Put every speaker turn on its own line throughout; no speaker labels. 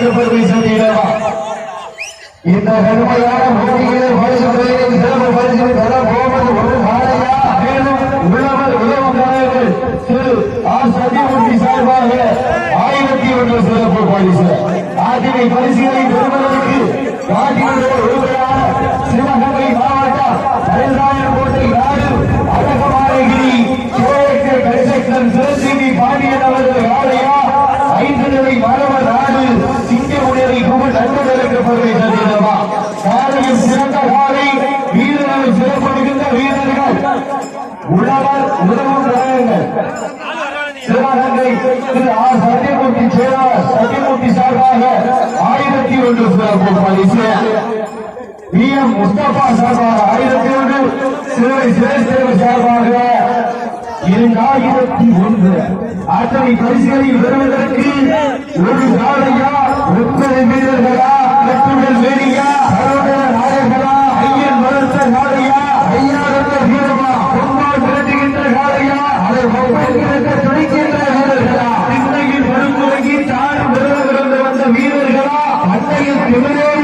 சிறப்பு பேசிவிட்டீர்களா இந்த கடுமையான போட்டிகளை பரிசு துறையில் சிவகங்கை மாவட்டம் பெருந்தாயம் கோட்டை செயலாளர் உதவும் தலைவர்கள். சிவகங்கை திரு ஆர் சத்தியமூர்த்தி செயலாளர் சத்தியமூர்த்தி சார்பாக ஆயிரத்தி ஒன்று சிறப்பு பரிசு பி எம். முஸ்தபா சார்பாக ஆயிரத்தி ஒன்று சிறுவை சிவேஸ்தேவ சார்பாக இரண்டாயிரத்தி ஒன்று. அத்தனை பரிசுகளில் பெறுவதற்கு ஒரு காலையா முப்பது வீரர்களா கட்டுடல் வேடியா சகோதர நாயகரா ஐயன் மருத்துவ நாளையா ஐயா primero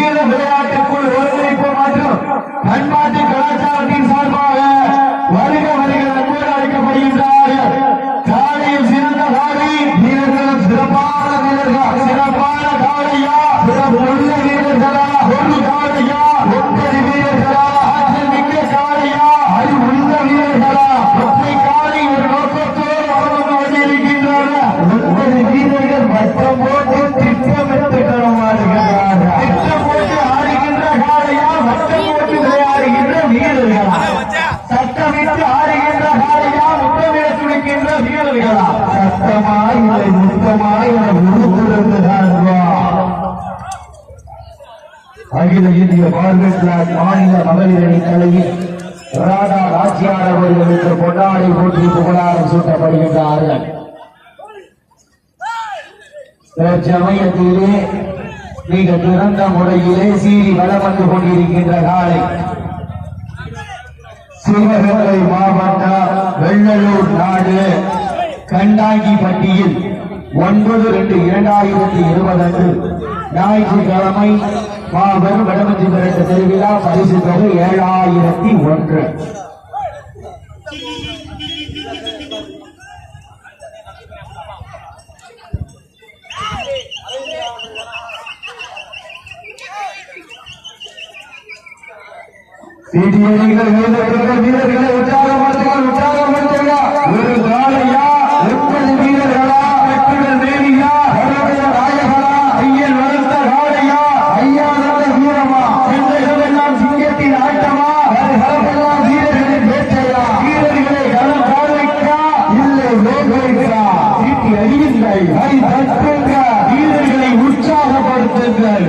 வீர விளையாட்டு மாநில மகளிர் அணி ராதா ராஜ்யார் அவர்களுக்கு கொண்டாடி போட்டி புகழாரம் சூட்டப்படுகின்றார்கள். தற்சமயத்திலே மிக திறந்த முறையிலே சீறி வளம் வந்து கொண்டிருக்கின்ற காலை. சிவகங்கை மாவட்ட வெள்ளலூர் நாடு கண்டாங்கிப்பட்டியில் ஒன்பது ரெண்டு இரண்டாயிரத்தி இருபது அன்று ஞாயிற்று கிழமை மாபெரும் வடமஞ்சி திரட்ட திருவிழா பரிசு தொகை ஏழாயிரத்தி ஒன்று வீடியோ நீங்கள் வீரர்களை உற்சாகப்படுத்துங்கள் உற்சாகம் தெரியுங்கள் வீரர்களை உற்சாகப்படுத்துங்கள்.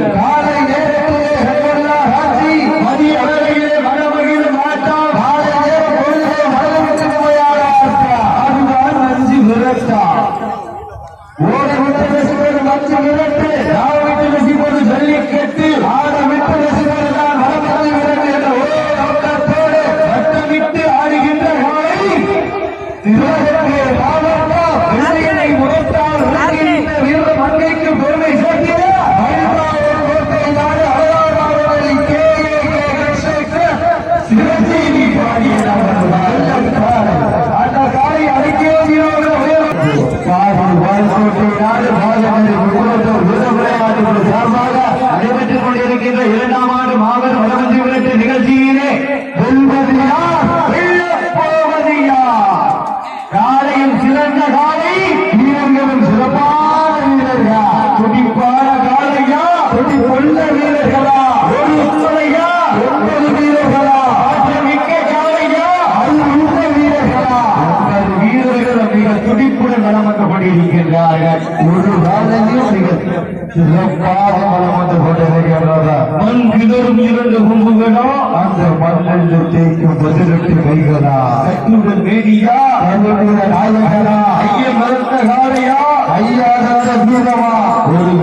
வளம் வந்து கொண்டிருக்கின்றார்கள்
ஒரு வேலையும் சிறப்பாக வளம் வந்து கொண்டிருக்கின்றார்கள்
மண் கிளறும் இரண்டு கும்புகளும்
அந்த மண்ணில் தேய்க்கும் பதிலெட்டு கைகளா?
கட்டுடன் வேடியா
தன்னுடைய நாயகனா?
ஐய மறுத்த காலையா
ஐயா தந்த வீரமா?
ஒரு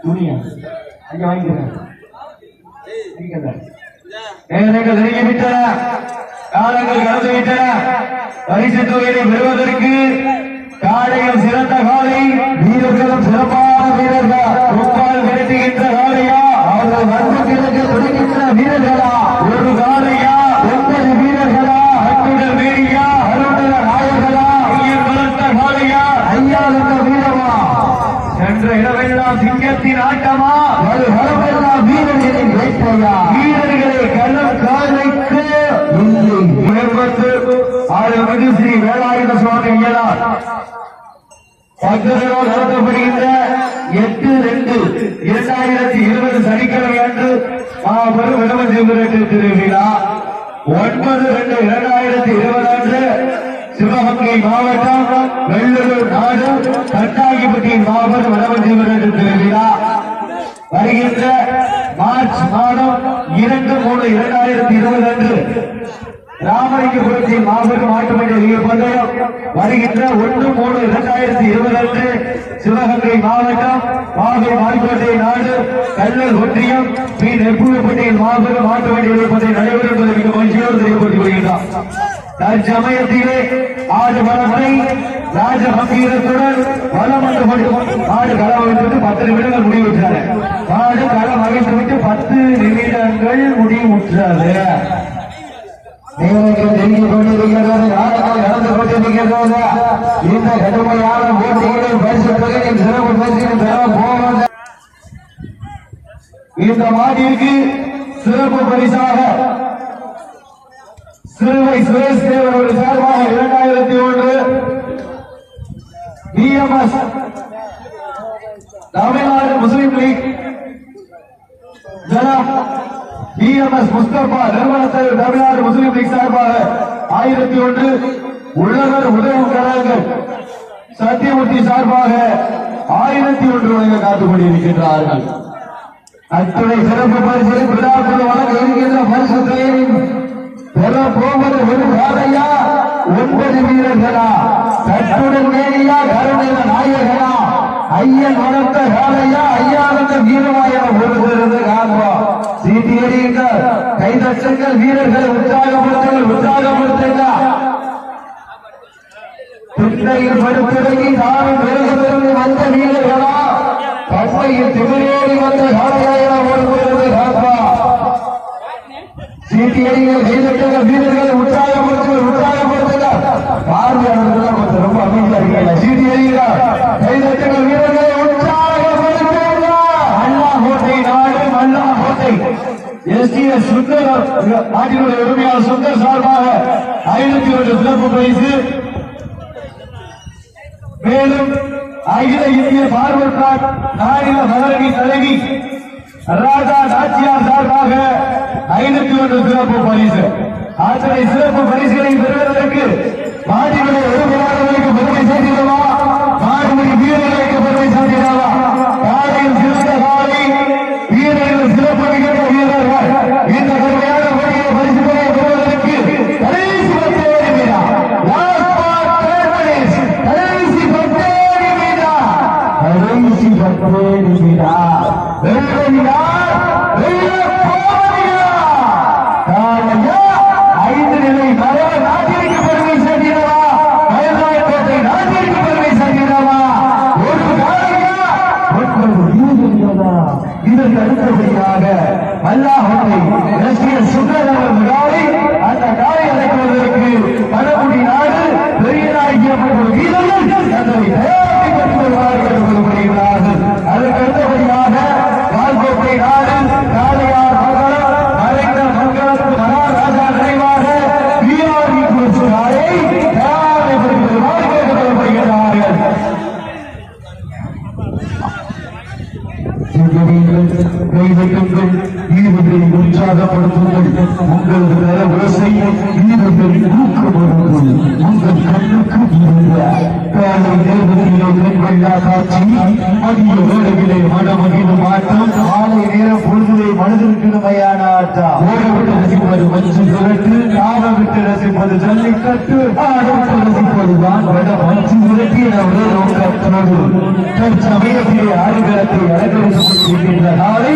துணியா? ஐயா வாங்கிக்கிறேன். நேரங்கள் நெருங்கிவிட்டன. காலங்கள் கடந்து விட்டன பரிசு தொகையை பெறுவதற்கு காளையில் சிறந்த காலை
வீரர்களும் சிறப்பான வீரர்கள்?
ஒப்பால் விரட்டுகின்ற காளையா?
அவர்கள் வந்து கிழக்கு துடிக்கின்ற வீரர்களா?
ஒரு காளையா
ஒன்பது வீரர்களா
அட்டுடல் வேடியா
அருணர நாயகனா
ஐயர் வளர்த்த காளையா
ஐயாத வீரமா
சென்ற இடமெல்லாம் சிங்கத்தின் ஆட்டமா
ஒரு வரவெல்லாம் வீரர்களின் வேட்டையா
வீரர்களை களம் காலைக்கு
இல்லை
மேம்பட்டு ஆளுநர் ஸ்ரீ வேலாயுத சுவாமி ஐயனார் பக்தர்களால் நடத்தப்படுகின்ற எட்டு ரெண்டு இரண்டாயிரத்தி இருபது சனிக்கிழமை அன்று மாபெரும் திருவிழா. ஒன்பது ரெண்டு இரண்டாயிரத்தி இருபது அன்று சிவகங்கை மாவட்டம் வெள்ளூர் நாடு தட்டாகிப்பட்டியின் மாபெரும் விடமஞ்சேபுரட்டு திருவிழா. வருகின்ற மார்ச் மாதம் இரண்டு மூணு இரண்டாயிரத்தி இருபது அன்று ராமலிங்கபுரத்தின் மாபெரும் ஆட்டுமன்ற பந்தயம் வருகின்ற ஒன்று மூணு இரண்டாயிரத்தி இருபது அன்று சிவகங்கை மாவட்டம் மாவை மாய்கோட்டை நாடு கல்லல் ஒன்றியம். பி நெப்புவப்பட்டியில் மாபெரும் ஆட்டுமன்ற லீக் பந்தயம் நடைபெறும் என்பதை மிக மகிழ்ச்சியோடு தெரியப்பட்டு வருகின்றார் தற்சமயத்திலே ஆறு பலமுறை ராஜ பங்கீரத்துடன் வளம் வந்து கொண்டு ஆடு களம் வைத்து பத்து நிமிடங்கள் முடிவுற்றாரு ஆடு களம் அமைத்து விட்டு பத்து நிமிடங்கள் முடிவுற்றாரு
நேரங்கள் நெருங்கிக் கொண்டிருக்கிறது நாடகம் நடந்து கொண்டிருக்கிறது. இந்த கடுமையான போட்டிகளில் பரிசு தொகையின் சிறப்பு பரிசினை பெற போவது
இந்த மாட்டிற்கு சிறப்பு பரிசாக சிறுவை சுரேஷ் தேவர் சார்பாக இரண்டாயிரத்தி ஒன்று பிஎம்எஸ் தமிழ்நாடு முஸ்லிம் லீக் ஜனம் பிஎம்எஸ் முஸ்தபா நிறுவனத்தை தமிழ்நாடு முஸ்லிம் லீக் சார்பாக ஆயிரத்தி ஒன்று உள்ளவர் உதவும் கழகங்கள் சத்தியமூர்த்தி சார்பாக ஆயிரத்தி ஒன்று வழங்க காத்துக் கொண்டிருக்கின்றார்கள்.
அத்துணை சிறப்பு பரிசிலை விழாக்குழு வழங்க இருக்கின்ற பரிசு தொகையின் பெற போவது ஒரு பாதையா? ஒன்பது வீரர்களா? கட்டுடன் மேலியா கருணைய நாயகனா? ஐயன் வளர்த்த காலையா? ஐயா வந்த ஐயானந்த வீரமாய ஒருவரது காண்போம். சீட்டி எறியுங்கள். கைதட்டுங்கள். வீரர்களை உற்சாகப்படுத்துங்கள். உற்சாகப்படுத்துங்கள் பின்னையில் படுத்துறங்கி நானும் விலகுதிருந்து வந்த வீரர்களா? பண்மையில் திமிரேறி வந்த காலையாயிரா ஓடுகிறது காப்பா சீட்டியடிகள் கைதட்டுங்கள் வீரர்கள் உற்சாகப்படுத்துங்கள் உற்சாகப்படுத்துங்கள். பார்வையாளர்கள் கொஞ்சம் ரொம்ப அமைதியா இருக்கீங்க. சீட்டியடிகள் கைதட்டுங்கள் வீரர்களை உற்சாகப்படுத்துங்கள்.
அண்ணாகோட்டை நாடு அண்ணாகோட்டை. எஸ்டிஎஸ் சுந்தர் நாட்டினுடைய உரிமையாளர் சுந்தர் சார்பாக ஐநூத்தி ஒன்று சிறப்பு பரிசு. மேலும் அகில இந்திய பார்வர் பிளாக் நாடின மலரடி தலைவி ராஜா நாச்சியார் சார்பாக ஐநூத்தி ஒன்று சிறப்பு பரிசு. அத்தனை சிறப்பு பரிசுகளை பெறுவதற்கு மாடிகளுடைய உரிமையாளர்களுக்கு பெருமை சேர்த்திடவா? மாடுபடி வீரர்களுக்கு பெருமை சேர்த்திடவா காலையில் சிறந்த காலை வீரர்கள் சிறப்பு மிகுந்த வீரர்கள் இந்த கடுமையான போட்டியை பரிசுகளை பெறுவதற்கு கடைசி பத்து நிமிடம் Last part, third minutes. கடைசி பத்து நிமிடம்
கடைசி பத்தே நிமிடா
வெல்லுகிறா, வெல்லப் போகிறா.
காலையா
ஐந்து நிலை மரப நாட்டிற்கு பெருமை சேர்க்கிறவா மயிலாடுதுறை நாட்டிற்கு பெருமை சேர்க்கிறவா ஒரு காலையா
ஒன்பது வீரர்கள்
உற்சாகப்படுத்துங்கள் உங்கள் தர ஓசை வீரர்கள் ஊக்கப்படுங்கள் உங்கள் கண்ணுக்கு இருந்த காலை நேரத்திலே கண்கொள்ளா காட்சி மதிய வேளையிலே மனமகிழும் ஆட்டம்
மாலை நேரம் பொழுதுரை மனதிற்கிழமையான ஆட்டம்
ஓடவிட்டு ரசிப்பது மஞ்சு
விட்டு ரசிப்பது ஜல்லிக்கட்டு.
ஆடவிட்டு ரசிப்பதுதான் வட மஞ்சு விரட்டி நம்முடைய நோக்கத்தோடு தற்சமயத்திலே ஆடுகளத்தை அலங்கரித்துக் நாளை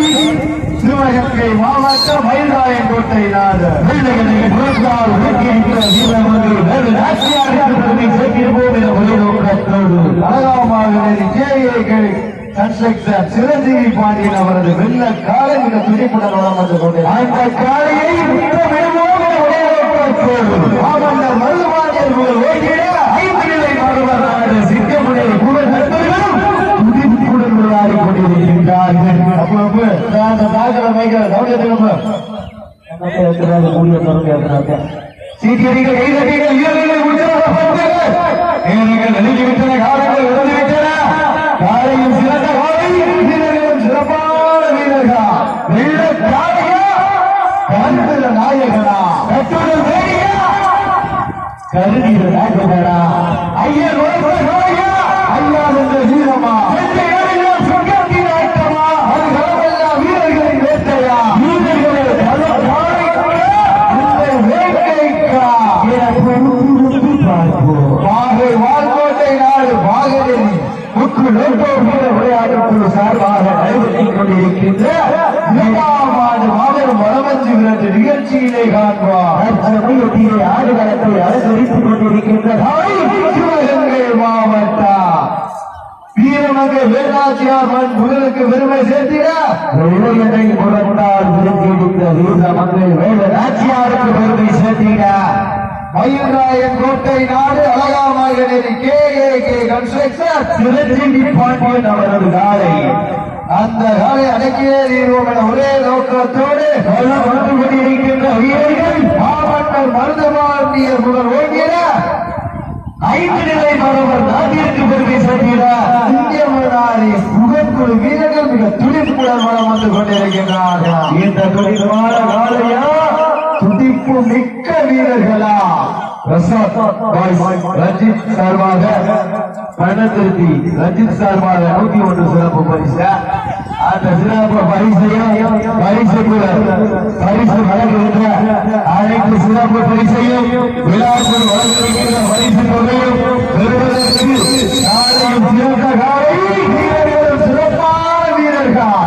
சிவகங்கை மாவட்டம் மயிலாயங்கோட்டை நாடு.
புறத்தால் வேறு என
அழகாமாக சிரஞ்சீவி பாண்டியன் அவரது வெள்ள காலை மிக துடிப்புடன் வளம் வந்து கொண்டிருக்கிறார்.
அந்த காலையை முத்தமிடுவோம் என ஒரே நோக்கத்தோடு
மாமன்னர் மருதுபாண்டியன் புகழ் ஓய்கிட
ஐந்து நிலை மருவர் நாடு சிங்கமுடைய புகழ் நண்பர்களும் துடிப்புடன் விளையாடி கொண்டிருக்கின்றார்கள்
அப்ப அந்த தாக்கல மைக்கிற கவனியத்துக்கு
சீக்கிரங்கள் கைதடிகள் வீரர்கள் உற்சாகப்படுத்துங்கள் நேரங்கள் நெருங்கிவிட்டன காலங்கள் உடந்துவிட்டன காலையும் சிறந்த காலை வீரர்களும் சிறப்பான வீரர்களா. வெள்ள காலையா நாயகனா. கட்டுடல் வேடியா கருதிய நாயகனா. ஐயர் ஐயா என்ற வீரமா? முக்கு லோட்டோ விளையாட்டுக்குழு சார்பாக நடைபெற்றுக் கொண்டிருக்கின்ற
இரண்டாம் ஆண்டு மாபெரும் வளமஞ்சு விரட்டு நிகழ்ச்சியிலே காண்பார்
தற்சமயத்திலே ஆடுகளத்தை அலங்கரித்துக் கொண்டிருக்கின்ற
சிவகங்கை மாவட்டம் வேலாச்சியார் மண் புகழுக்கு பெருமை சேர்த்திட
பெருமை சேர்த்திட.
Mayilrayan Kottai Nadu Alagamaganeri K A K construction
Chiranjeevi Pandian அவரது காலை.
அந்த காலை அடக்கியே தீர்வோம் என ஒரே நோக்கத்தோடு
வந்து கொண்டிருக்கின்ற வீரர்கள்
மாவட்டம் மருதமாண்டிய புகழ் ஓங்கிட
ஐந்து நிலை மரவர் நாட்டிற்கு பெருமை சேர்த்திட.
இந்திய மன்னாரி புகழ்குழு வீரர்கள் மிக துடிப்புடன் வளம் வந்து கொண்டிருக்கின்றார்கள்.
இந்த துணிதமான காலையா?
துடிப்பு மிக்க வீரர்களா?
பிரசாத் பாய்ஸ் ரஞ்சித் சார்பாக பணத்திருத்தி ரஞ்சித் சார்பாக நூத்தி ஒன்று சிறப்பு பரிசு. அந்த சிறப்பு பரிசையும் பரிசுக்குள்ள பரிசு வழங்குகின்ற அனைத்து சிறப்பு பரிசையும் விழாக்குள் வழங்குகின்ற பரிசு தொகையும் பெறுவதற்கு நாளையும் சிறந்த காலை வீரர்களும் சிறப்பான வீரர்கள்